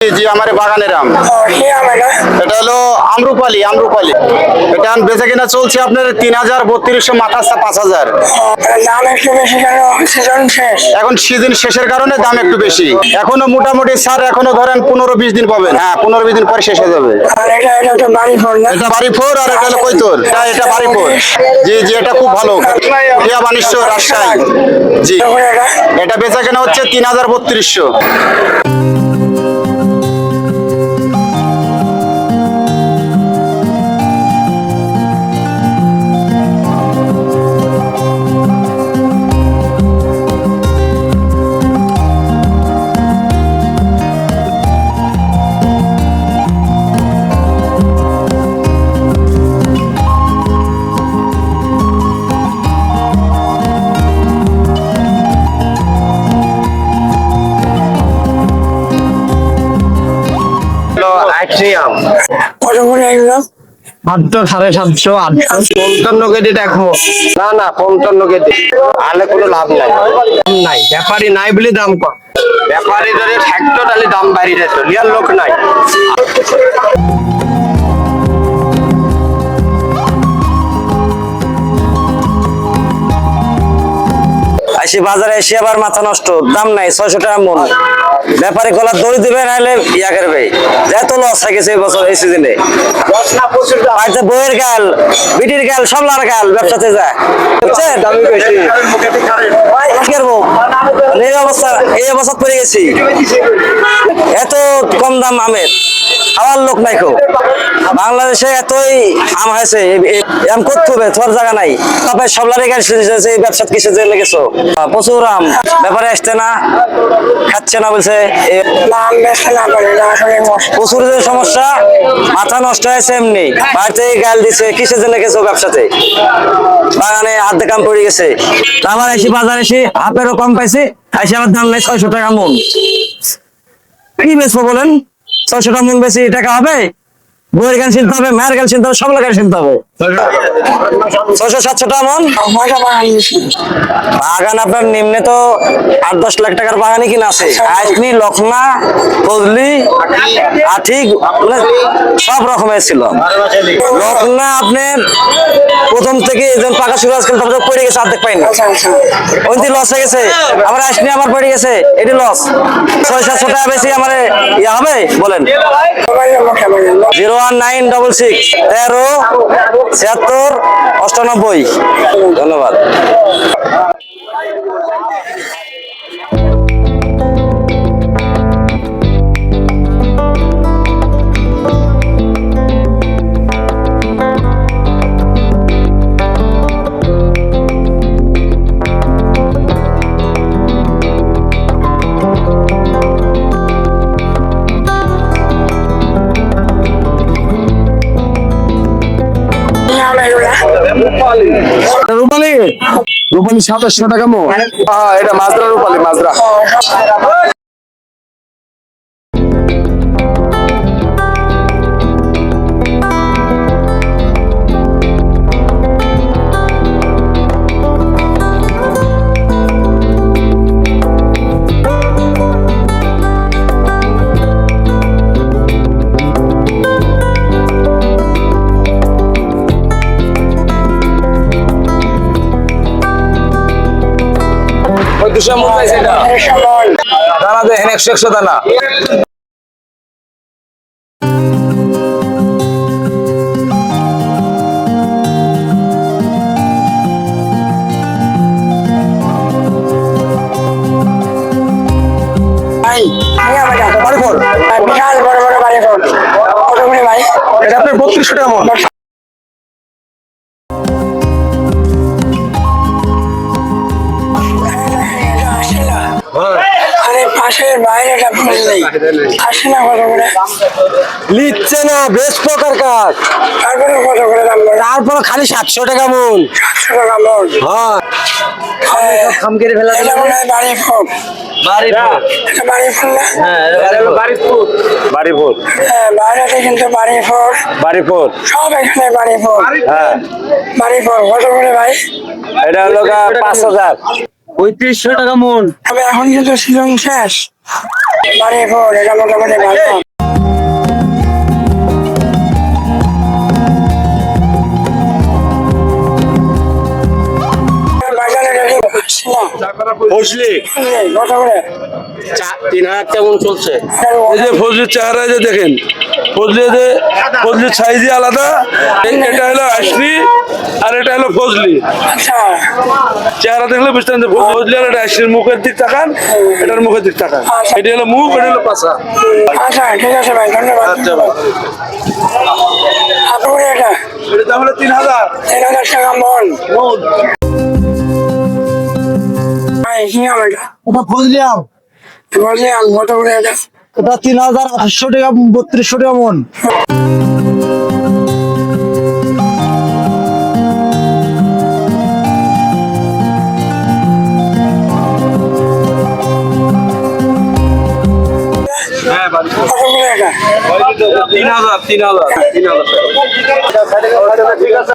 জি, আমার বাগানের আম এটা হলো আমরুপালি আমরুপালি। এটা আম বেচা কিনা চলছে আপনার তিন হাজার, বত্রিশশো, মাথাস্তা পাঁচ হাজার। এখন সিজন শেষের কারণে দাম একটু বেশি। এখনও মোটামুটি স্যার, এখনও ধরেন পনেরো বিশ দিন পাবেন। হ্যাঁ পনেরো বিশ দিন পরে শেষ হয়ে যাবে। এটা বাড়ি ফোর আর এটা হলো কৈতর। এটা এটা বাড়ি ফোর জি জি, এটা খুব ভালো। প্রিয়া রাজশাহী। জি। এটা বেচা কেনা হচ্ছে তিন হাজার, বত্রিশশো। আইট্রিয়াম কত করে এগুলো? সাড়ে সাতশো আটশো। পঞ্চান্ন কেজি দেখো। না না পঞ্চান্ন কেজি। আলে কোনো লাভ নাই। নাই। ব্যাপারী নাই বলে দাম কম। ব্যাপারী ধরে ফ্যাক্টর আলে দাম বাড়িয়ে যেত লিয়ার লোক নাই। আসি বাজারে এসে আবার মাথা নষ্ট। দাম নাই ছয়শো টাকা মন। ব্যাপারে গলার দড়ি দিবে নাহলে ইয়া করবে এত লস হয়ে গেছে এই বছর এই সিজনে আচ্ছা বইয়ের গাল বিটির গাল সবলার গাল ব্যবসাতে যায় বুঝছেন? দামি বেশি। কি করব? এই অবস্থা পড়ে গেছি। এত কম দাম আমের। খাওয়ার লোক নাই খুব বাংলাদেশে এতই আম হয়েছে আম করতে হবে? জায়গা নাই। তারপরে এই ব্যবসা কিসে যে লেগেছো প্রচুর আম। ব্যাপারে না, খাচ্ছে না বলছে। প্রচুর যে সমস্যা, মাথা নষ্ট হয়েছে এমনি। বাড়িতে গাল দিছে কিসে জেনে গেছো ব্যবসাতে? বাগানে কাম পড়ে গেছে। আবার এসে বাজার এসে হাফেরও কম পাইছে। এসে আমার দাম নাই, ছয়শো টাকা মন। কি বেচবো বলেন? ছয়শো টাকা মন বেশি টাকা হবে? বইয়ের গান শুনতে হবে মায়ের গান শুনতে হবে সব গান শুনতে হবে। ছয়শো সাতশো টাকা মন? বাগান আপনার নিম্নে তো আট দশ লাখ টাকার বাগানই কিনা আছে। আইসনি ফজলি আঠিক সব রকমের ছিল। আপনার প্রথম থেকে একজন পাকা শুরু আজকাল তারপরে পড়ে গেছে অর্ধেক পাইনি। ওই লস হয়ে গেছে আবার আইসনি আমার পড়ে গেছে এটি লস ছয় সাতশো টাকা বেশি আমার ইয়া হবে বলেন। বলেন। Zero one nine double six তেরো ছিয়াত্তর অষ্টানব্বই। ধন্যবাদ। রূপালি। রূপালি? সাতাশশো টাকা মো হ্যাঁ এটা মাজরা রূপালি মাজরা দুশো মন পাইছে এটা দানা দেখেন একশো একশো দানা। বিশাল বড় এটা আপনার বত্রিশশো টাকা মন। পাশের বাইরেটা বুঝলেই আসে না কত করে। লিখছে না বেশ প্রকার কাজ। তারপরে কত করে দাম বলে? তারপর খালি সাতশো টাকা মন। সাতশো টাকা মন। হ্যাঁ। খাম ফেলা এটা মনে হয় বাড়ি বাড়ি এটা বাড়ি না? হ্যাঁ বাইরেতে কিন্তু বাড়ি ফোর বাড়িপুর সব এখানে বাড়ি ফোর হ্যাঁ। বাড়ি ফোর কত করে ভাই? এটা হলো পাঁচ হাজার। পঁয়ত্রিশশো টাকা মন। তবে এখন কিন্তু সিজন শেষ। এটা মোটামুটি ভালো করে তিন হাজার কেমন চলছে। এই যে ফজলির চেহারা যে দেখেন ফজলি যে ফজলির সাইজই আলাদা এটা হলো আশরি আর এটা হলো ফজলি। আচ্ছা চেহারা দেখলে বুঝতে পারেন যে ফজলি আর এটা আশরির মুখের দিক তাকান এটার মুখের দিক তাকান। এটা হলো মুখ এটা হলো পাশা আচ্ছা ঠিক আছে ভাই ধন্যবাদ। আচ্ছা ভাই আপনার এটা এটা দাম তিন হাজার। তিন হাজার টাকা মন। ওটা ফজলিয়াম বললাম কত করে এটা ওটা তিন হাজার আটশো টাকা বত্রিশশো টাকা মন। এটা তিন হাজার। তিন হাজার তিন হাজার